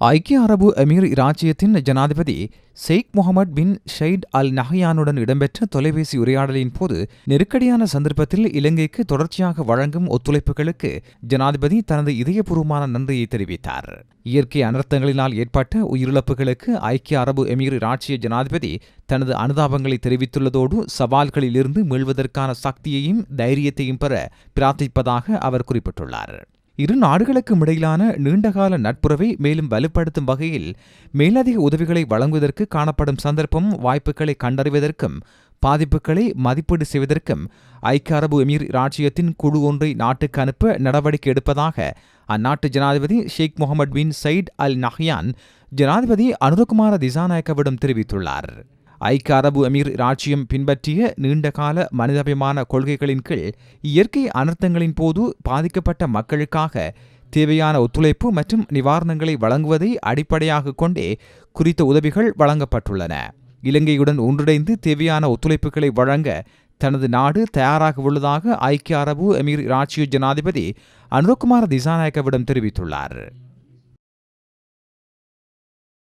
ஐக்கிய அரபு அமீர் இராச்சியத்தின் ஜனாதிபதி Sheikh Mohammed bin Zayed Al நஹயானுடன் இடம்பெற்ற தொலைபேசி உரையாடலின் போது நெருக்கடியான சந்தர்ப்பத்தில் இலங்கைக்கு தொடர்ச்சியாக வழங்கும் ஒத்துழைப்புகளுக்கு ஜனாதிபதி தனது இதயபூர்வமான நன்றியை தெரிவித்தார். இயற்கை அனர்த்தங்களினால் ஏற்பட்ட உயிரிழப்புகளுக்கு ஐக்கிய அரபு எமீர் இராச்சிய ஜனாதிபதி தனது அனுதாபங்களை தெரிவித்துள்ளதோடு சவால்களிலிருந்து மீள்வதற்கான சக்தியையும் தைரியத்தையும் பெற பிரார்த்திப்பதாக அவர் குறிப்பிட்டுள்ளார். இரு நாடுகளுக்கும் இடையிலான நீண்டகால நட்புறவை மேலும் வலுப்படுத்தும் வகையில் மேலதிக உதவிகளை வழங்குவதற்கு காணப்படும் சந்தர்ப்பம் வாய்ப்புகளை கண்டறிவதற்கும் பாதிப்புகளை மதிப்பீடு செய்வதற்கும் ஐக்கிய அரபு எமீர் இராச்சியத்தின் குழு ஒன்றை நாட்டுக்கு அனுப்ப நடவடிக்கை எடுப்பதாக அந்நாட்டு ஜனாதிபதி Sheikh Mohammed bin Zayed Al Nahyan ஜனாதிபதி அனுரகுமார திசாநாயக்கவிடம் தெரிவித்துள்ளார். ஐக்கிய அரபு அமீர் இராச்சியம் பின்பற்றிய நீண்டகால மனிதாபிமான கொள்கைகளின் கீழ் இயற்கை அனர்த்தங்களின் போது பாதிக்கப்பட்ட மக்களுக்காக தேவையான ஒத்துழைப்பு மற்றும் நிவாரணங்களை வழங்குவதை அடிப்படையாக கொண்டே குறித்த உதவிகள் வழங்கப்பட்டுள்ளன. இலங்கையுடன் ஒன்றிணைந்து தேவையான ஒத்துழைப்புகளை வழங்க தனது நாடு தயாராக உள்ளதாக ஐக்கிய அரபு அமீர் இராச்சிய ஜனாதிபதி அனுரகுமார் திசாநாயக்கவிடம் தெரிவித்துள்ளார்.